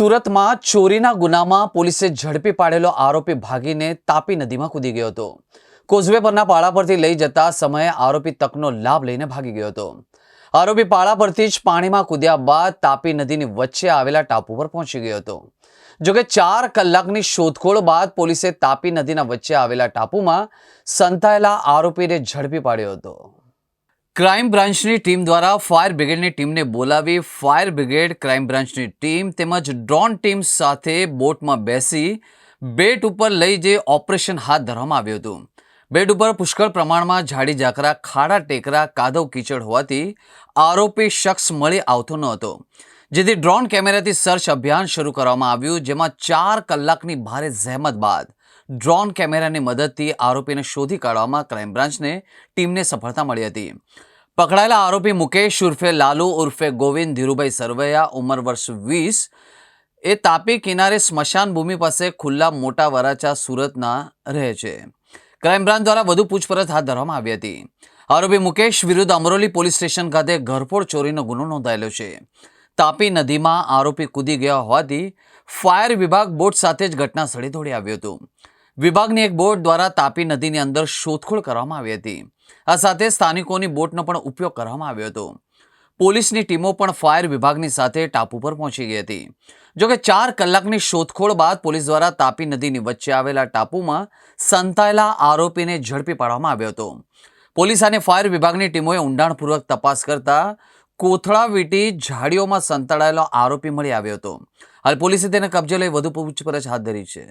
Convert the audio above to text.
સુરતમાં ચોરીના ગુનામાં પોલીસે ઝડપી પાડેલો આરોપી ભાગીને તાપી નદીમાં કૂદી ગયો હતો. કોઝવે પરના પાળા પરથી લઈ જતા સમયે આરોપી તકનો લાભ લઈને ભાગી ગયો હતો. આરોપી પાળા પરથી જ પાણીમાં કૂદ્યા બાદ તાપી નદીની વચ્ચે આવેલા ટાપુ પર પહોંચી ગયો હતો. જોકે ચાર કલાકની શોધખોળ બાદ પોલીસે તાપી નદીના વચ્ચે આવેલા ટાપુમાં સંતાયેલા આરોપીને ઝડપી પાડ્યો હતો. ક્રાઇમ બ્રાન્ચની ટીમ દ્વારા ફાયર બ્રિગેડની ટીમને બોલાવી ફાયર બ્રિગેડ ક્રાઇમ બ્રાન્ચની ટીમ તેમજ ડ્રોન ટીમ સાથે બોટમાં બેસી બેટ ઉપર લઈ જે ઓપરેશન હાથ ધરવામાં આવ્યું હતું. બેટ ઉપર પુષ્કળ પ્રમાણમાં ઝાડી ઝાકરા, ખાડા ટેકરા, કાદવ કીચડ હોવાથી આરોપી શખ્સ મળી આવતો ન હતો. જેથી ડ્રોન કેમેરાથી સર્ચ અભિયાન શરૂ કરવામાં આવ્યું, જેમાં ચાર કલાકની ભારે જહેમત બાદ ડ્રોન કેમેરાની મદદથી આરોપીને શોધી કાઢવામાં ક્રાઇમ બ્રાન્ચને ટીમને સફળતા મળી હતી. પકડાયેલા આરોપી મુકેશ ઉર્ફે લાલુ ઉર્ફે ગોવિંદ ધીરુભાઈ સરવૈયા ઉંમર વર્ષ વીસ. એ તાપી કિનારે સ્મશાન ભૂમિ પાસે ખુલ્લા મોટા વરાચા સુરતના રહે છે. ક્રાઇમ બ્રાન્ચ દ્વારા વધુ પૂછપરછ હાથ ધરવામાં આવી હતી. આરોપી મુકેશ વિરુદ્ધ અમરોલી પોલીસ સ્ટેશન ખાતે ઘરફોડ ચોરીનો ગુનો નોંધાયેલો છે. તાપી નદીમાં આરોપી કૂદી ગયા હોવાથી ફાયર વિભાગ બોટ સાથે જ ઘટના સ્થળે દોડી આવ્યું હતું. વિભાગની એક બોટ દ્વારા તાપી નદીની અંદર શોધખોળ કરવામાં આવી હતી. આ સાથે સ્થાનિકોની બોટનો પણ ઉપયોગ કરવામાં આવ્યો હતો. પોલીસની ટીમો પણ ફાયર વિભાગની સાથે ટાપુ પર પહોંચી ગઈ હતી. જોકે ચાર કલાકની શોધખોળ બાદ પોલીસ દ્વારા તાપી નદીની વચ્ચે આવેલા ટાપુમાં સંતાયેલા આરોપીને ઝડપી પાડવામાં આવ્યો હતો. પોલીસ અને ફાયર વિભાગની ટીમોએ ઊંડાણપૂર્વક તપાસ કરતા કોથળા વીટી ઝાડીઓમાં સંતાડાયેલો આરોપી મળી આવ્યો હતો. હાલ પોલીસે તેને કબજે લઈ વધુ પૂછપરછ હાથ ધરી છે.